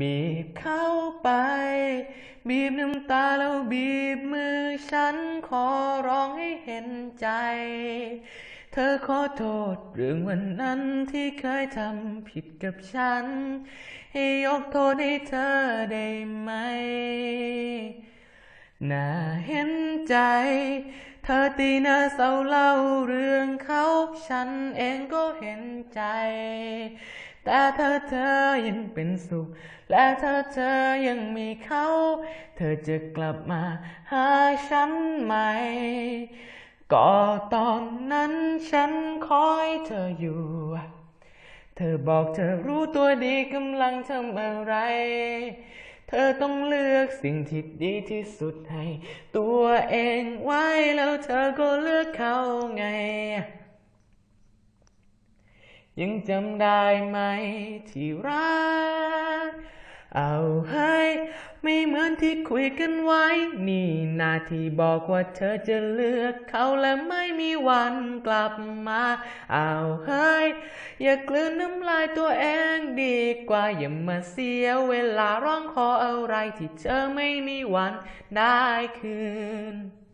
บีบเข้าไป บีบน้ำตาแล้วบีบมือฉันขอร้องให้เห็นใจ เธอขอโทษเรื่องวันนั้นที่เคยทำผิดกับฉัน ให้ยกโทษให้เธอได้ไหม น่าเห็นใจ เธอตีหน้าเศร้าเล่าเรื่องเขา ฉันเองก็เห็นใจ แต่เธอเธอยังเป็นสุข และเธอเธอยังมีเขา เธอจะกลับมาหาฉันไหม ก็ตอนนั้นฉันคอยเธออยู่ เธอบอกเธอรู้ตัวดีกำลังทำอะไร เธอต้องเลือกสิ่งที่ดีที่สุดให้ ตัวเองไว้แล้วเธอก็เลือกเขาไง ยังจำได้ไหมที่รัก เอาให้ไม่เหมือนที่คุยกันไว้ นี่นาที่บอกว่าเธอจะเลือกเขาและไม่มีวันกลับมา เอาให้อย่ากลืนน้ำลายตัวเองดีกว่าอย่ามาเสียเวลาร้องขออะไรที่เธอไม่มีวันได้คืน